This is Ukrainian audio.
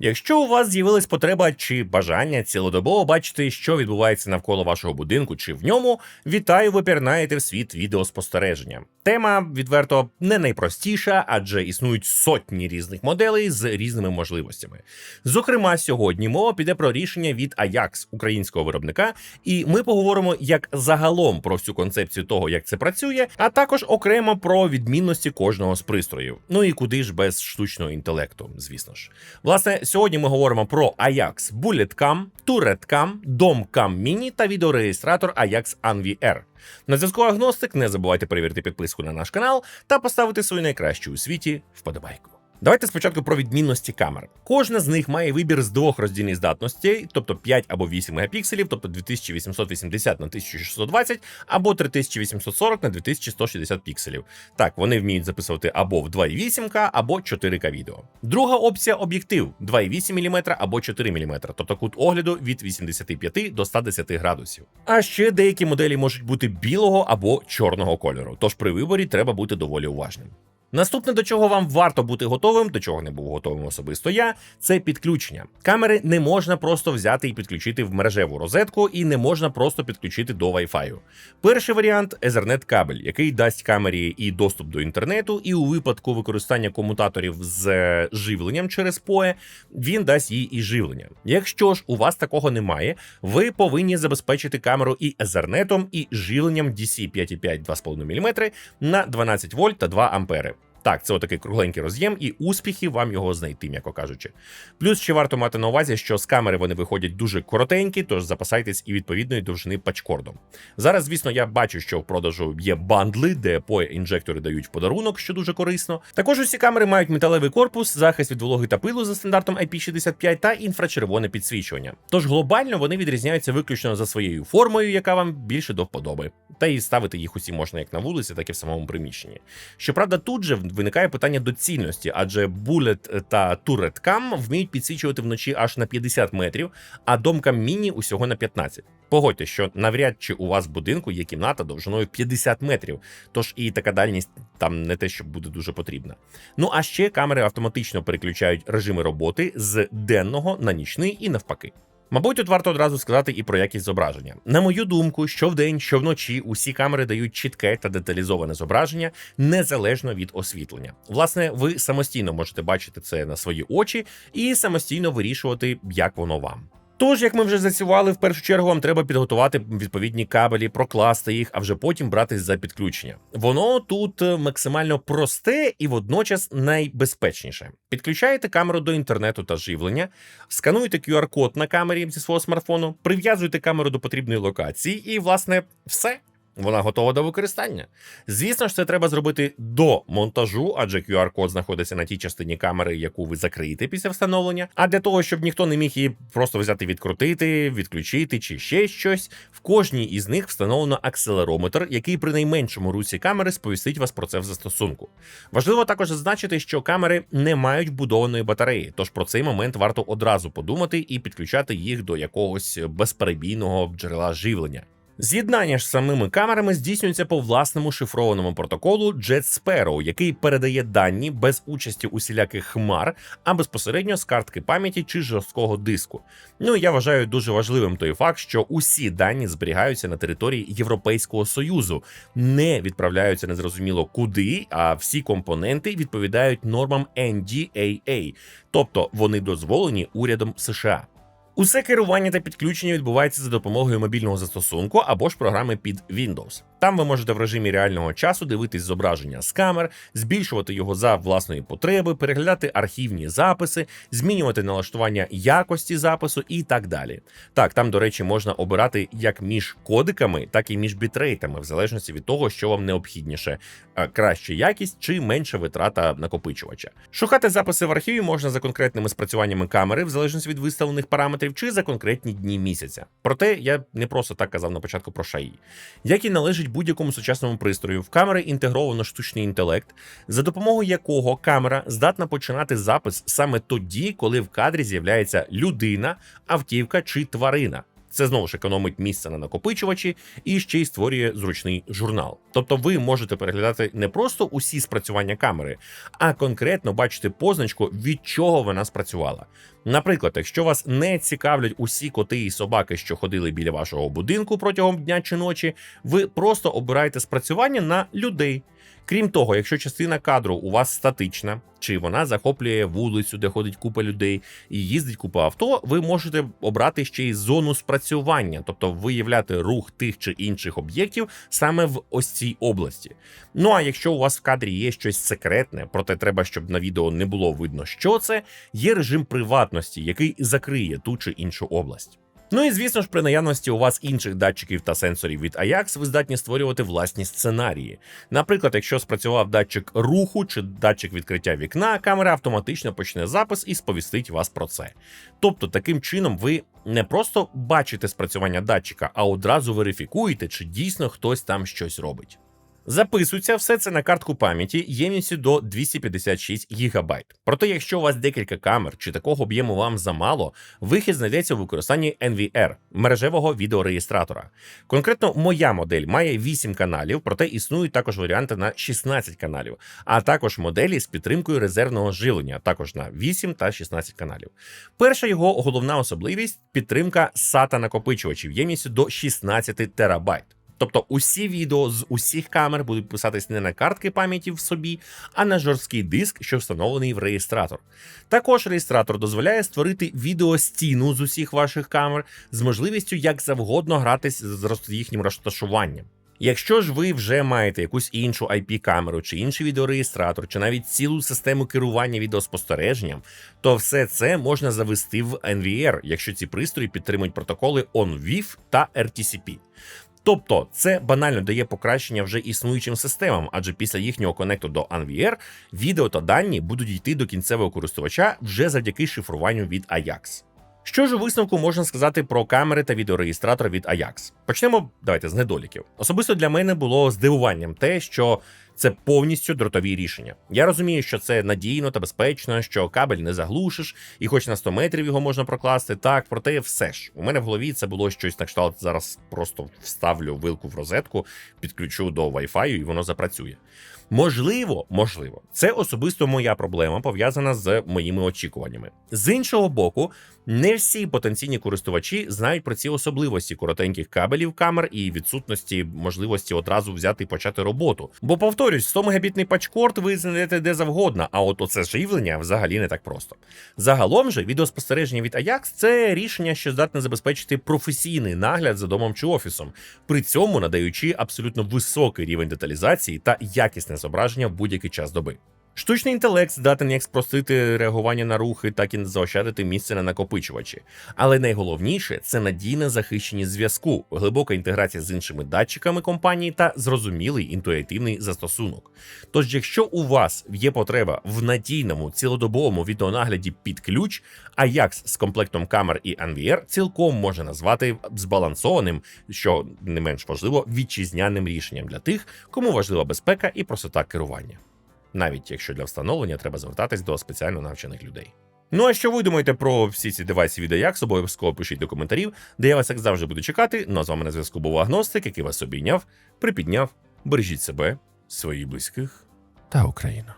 Якщо у вас з'явилась потреба чи бажання цілодобово бачити, що відбувається навколо вашого будинку чи в ньому, вітаю, ви пірнаєте в світ відеоспостереження. Тема відверто не найпростіша, адже існують сотні різних моделей з різними можливостями. Зокрема, сьогодні мова піде про рішення від Ajax, українського виробника, і ми поговоримо як загалом про всю концепцію того, як це працює, а також окремо про відмінності кожного з пристроїв. Ну і куди ж без штучного інтелекту, звісно ж. Власне, сьогодні ми говоримо про Ajax BulletCam, TurretCam, DomCam Mini та відеореєстратор Ajax Anvi R. На зв'язку агностик. Не забувайте перевірити підписку на наш канал та поставити свою найкращу у світі вподобайку. Давайте спочатку про відмінності камер. Кожна з них має вибір з двох роздільних здатностей, тобто 5 або 8 мегапікселів, тобто 2880 на 1620 або 3840 на 2160 пікселів. Так, вони вміють записувати або в 2,8К, або 4К відео. Друга опція об'єктив 2,8 мм або 4 мм, тобто кут огляду від 85 до 110 градусів. А ще деякі моделі можуть бути білого або чорного кольору, тож при виборі треба бути доволі уважним. Наступне, до чого вам варто бути готовим, до чого не був готовим особисто я, це підключення. Камери не можна просто взяти і підключити в мережеву розетку, і не можна просто підключити до Wi-Fi. Перший варіант Ethernet кабель, який дасть камері і доступ до інтернету, і у випадку використання комутаторів з е, живленням через PoE, він дасть їй і живлення. Якщо ж у вас такого немає, ви повинні забезпечити камеру і Ethernet, і живленням DC 5,5 2,5 мм на 12 вольт та 2 ампери. Так, це отакий кругленький роз'єм, і успіхи вам його знайти, м'яко кажучи. Плюс ще варто мати на увазі, що з камери вони виходять дуже коротенькі, тож запасайтесь і відповідної довжини пачкордом. Зараз, звісно, я бачу, що в продажу є бандли, де по інжектори дають в подарунок, що дуже корисно. Також усі камери мають металевий корпус, захист від вологи та пилу за стандартом IP65 та інфрачервоне підсвічування. Тож глобально вони відрізняються виключно за своєю формою, яка вам більше до вподоби. Та і ставити їх усі можна як на вулиці, так і в самому приміщенні. Щоправда, тут же виникає питання доцільності, адже Bullet та Cam вміють підсвічувати вночі аж на 50 метрів, а домкам міні усього на 15. Погодьте, що навряд чи у вас в будинку є кімната довжиною 50 метрів, тож і така дальність там не те, що буде дуже потрібна. Ну а ще камери автоматично переключають режими роботи з денного на нічний і навпаки. Мабуть, тут варто одразу сказати і про якість зображення. На мою думку, що вдень, що вночі усі камери дають чітке та деталізоване зображення незалежно від освітлення. Власне, ви самостійно можете бачити це на свої очі і самостійно вирішувати, як воно вам. Тож, як ми вже засівали, в першу чергу вам треба підготувати відповідні кабелі, прокласти їх, а вже потім братись за підключення. Воно тут е, максимально просте і водночас найбезпечніше. Підключаєте камеру до інтернету та живлення, скануєте QR-код на камері зі свого смартфону, прив'язуєте камеру до потрібної локації, і, власне, все. Вона готова до використання. Звісно ж, це треба зробити до монтажу, адже QR-код знаходиться на тій частині камери, яку ви закриєте після встановлення. А для того, щоб ніхто не міг її просто взяти, відкрутити, відключити чи ще щось, в кожній із них встановлено акселерометр, який при найменшому русі камери сповістить вас про це в застосунку. Важливо також зазначити, що камери не мають вбудованої батареї, тож про цей момент варто одразу подумати і підключати їх до якогось безперебійного джерела живлення. З'єднання ж самими камерами здійснюється по власному шифрованому протоколу Jet Sparrow, який передає дані без участі усіляких хмар, а безпосередньо з картки пам'яті чи жорсткого диску. Ну я вважаю дуже важливим той факт, що усі дані зберігаються на території Європейського союзу, не відправляються незрозуміло куди, а всі компоненти відповідають нормам NDAA, тобто вони дозволені урядом США. Усе керування та підключення відбувається за допомогою мобільного застосунку або ж програми під Windows. Там ви можете в режимі реального часу дивитись зображення з камер, збільшувати його за власної потреби, переглядати архівні записи, змінювати налаштування якості запису і так далі. Так, там, до речі, можна обирати як між кодиками, так і між бітрейтами, в залежності від того, що вам необхідніше: е, краща якість чи менша витрата накопичувача. Шукати записи в архіві можна за конкретними спрацюваннями камери, в залежності від виставлених параметрів, чи за конкретні дні місяця. Проте я не просто так казав на початку про шаї, як і належить будь-якому сучасному пристрою. В камери інтегровано штучний інтелект, за допомогою якого камера здатна починати запис саме тоді, коли в кадрі з'являється людина, автівка чи тварина. Це знову ж економить місце на накопичувачі і ще й створює зручний журнал. Тобто ви можете переглядати не просто усі спрацювання камери, а конкретно бачити позначку, від чого вона спрацювала. Наприклад, якщо вас не цікавлять усі коти і собаки, що ходили біля вашого будинку протягом дня чи ночі, ви просто обираєте спрацювання на людей. Крім того, якщо частина кадру у вас статична, чи вона захоплює вулицю, де ходить купа людей і їздить купа авто, ви можете обрати ще й зону спрацювання, тобто виявляти рух тих чи інших об'єктів саме в ось цій області. Ну а якщо у вас в кадрі є щось секретне, проте треба, щоб на відео не було видно, що це, є режим приватності, який закриє ту чи іншу область. Ну і звісно ж, при наявності у вас інших датчиків та сенсорів від Ajax ви здатні створювати власні сценарії. Наприклад, якщо спрацював датчик руху чи датчик відкриття вікна, камера автоматично почне запис і сповістить вас про це. Тобто, таким чином ви не просто бачите спрацювання датчика, а одразу верифікуєте, чи дійсно хтось там щось робить. Записується все це на картку пам'яті ємністю до 256 ГБ. Проте, якщо у вас декілька камер чи такого об'єму вам замало, вихід знайдеться у використанні NVR мережевого відеореєстратора. Конкретно моя модель має 8 каналів, проте існують також варіанти на 16 каналів, а також моделі з підтримкою резервного живлення, також на 8 та 16 каналів. Перша його головна особливість підтримка SATA накопичувачів ємністю до 16 терабайт. Тобто усі відео з усіх камер будуть писатись не на картки пам'яті в собі, а на жорсткий диск, що встановлений в реєстратор. Також реєстратор дозволяє створити відеостіну з усіх ваших камер з можливістю як завгодно гратись з їхнім розташуванням. Якщо ж ви вже маєте якусь іншу IP-камеру, чи інший відеореєстратор, чи навіть цілу систему керування відеоспостереженням, то все це можна завести в NVR, якщо ці пристрої підтримують протоколи ONVIF та RTCP. Тобто це банально дає покращення вже існуючим системам, адже після їхнього конекту до Unvier відео та дані будуть йти до кінцевого користувача вже завдяки шифруванню від Ajax. Що ж у висновку можна сказати про камери та відеореєстратор від Ajax? Почнемо давайте з недоліків. Особисто для мене було здивуванням те, що це повністю дротові рішення. Я розумію, що це надійно та безпечно, що кабель не заглушиш, і хоч на 100 метрів його можна прокласти, так, проте все ж у мене в голові це було щось на кшталт. Зараз просто вставлю вилку в розетку, підключу до Wi-Fi і воно запрацює. Можливо, можливо, це особисто моя проблема пов'язана з моїми очікуваннями. З іншого боку, не всі потенційні користувачі знають про ці особливості коротеньких кабелів камер і відсутності можливості одразу взяти і почати роботу. Бо повторюсь, 100 мегабітний пачкорд ви знайдете де завгодно, а от оце живлення взагалі не так просто. Загалом же відеоспостереження від Ajax – це рішення, що здатне забезпечити професійний нагляд за домом чи офісом, при цьому надаючи абсолютно високий рівень деталізації та якісне зображення в будь-який час доби. Штучний інтелект здатен як спростити реагування на рухи, так і заощадити місце на накопичувачі. Але найголовніше це надійна захищеність зв'язку, глибока інтеграція з іншими датчиками компанії та зрозумілий інтуїтивний застосунок. Тож, якщо у вас є потреба в надійному цілодобовому відеонагляді під ключ, Ajax з комплектом камер і NVR цілком може назвати збалансованим, що не менш важливо, вітчизняним рішенням для тих, кому важлива безпека і простота керування навіть якщо для встановлення треба звертатись до спеціально навчених людей. Ну а що ви думаєте про всі ці девайси від Ajax, обов'язково пишіть до коментарів, де я вас як завжди буду чекати. Ну а з вами на зв'язку був агностик, який вас обійняв, припідняв. Бережіть себе, своїх близьких та Україну.